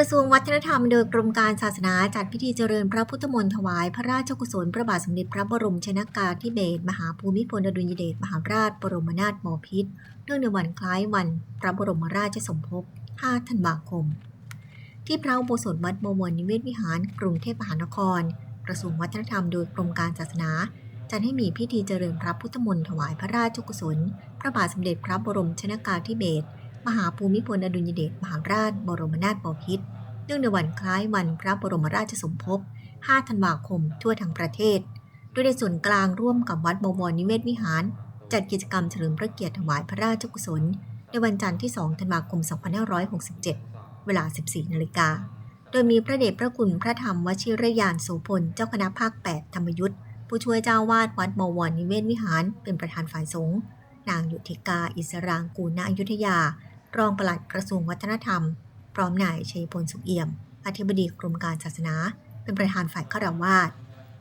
ระทรวงวัฒนธรรมโดยกรมการศาสนาจัดพิธีเจริญพระพุทธมนต์ถวาย พระราชกุศลพระบาทสมเด็จพระบรมชนากาธิเบศรมหาภูมิพลอดุลยเดชมหาราช บรมนาถบพิตรเนื่องในวันคล้ายวัน พระบรมราชสมภพ 5 ธันวาคม ที่พระอุโบสถวัดบวรนิเวศวิหารกรุงเทพมหานคร กระทรวงวัฒนธรรมโดยกรมการศาสนาจัดให้มีพิธีเจริญพระพุทธมนต์ถวายพระราชกุศล พระบาทสมเด็จพระบรมชนากาธิเบศร มหาภูมิพลอดุลยเดชมหาราช บรมนาถบพิตรเนื่องในวันคล้ายวันพระบรมราชสมภพ 5 ธันวาคม ทั่วทั้งประเทศ โดยในส่วนกลางร่วมกับวัดบวรนิเวศวิหาร จัดกิจกรรมเฉลิมพระเกียรติถวายพระราชกุศล ในวันจันทร์ที่ 2 ธันวาคม 2567 เวลา 14 นาฬิกา โดยมีพระเดชพระคุณพระธรรมวชิรยานโสพล เจ้าคณะภาค 8 ธรรมยุทธผู้ช่วยเจ้าวาดวัดบวรนิเวศวิหาร เป็นประธานฝ่ายสงฆ์นางยุทธิกา อิสรางกูณอยุธยา รองปลัดกระทรวงวัฒนธรรม พร้อมนายชัยพลสุขเอี่ยม อธิบดีกรมการศาสนา เป็นประธานฝ่ายฆราวาส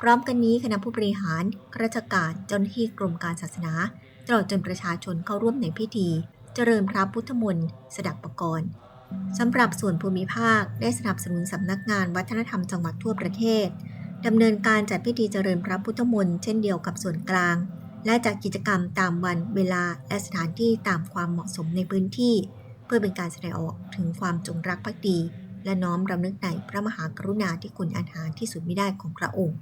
พร้อมกันนี้คณะผู้บริหารข้าราชการเจ้าหน้าที่กรมการศาสนาตลอดจนประชาชนเข้าร่วมในพิธี เจริญพระพุทธมนต์สดับประกรณ์สำหรับส่วนภูมิภาคได้สนับสนุนสำนักงานวัฒนธรรมจังหวัดทั่วประเทศดำเนินการจัดพิธีเจริญพระพุทธมนต์เช่นเดียวกับส่วนกลาง และจัดกิจกรรมตามวันเวลาและสถานที่ตามความเหมาะสมในพื้นที่ เพื่อเป็นการแสดงออกถึงความจงรักภักดี และน้อมรำลึกในพระมหากรุณาธิคุณอันหาที่สุดไม่ได้ของพระองค์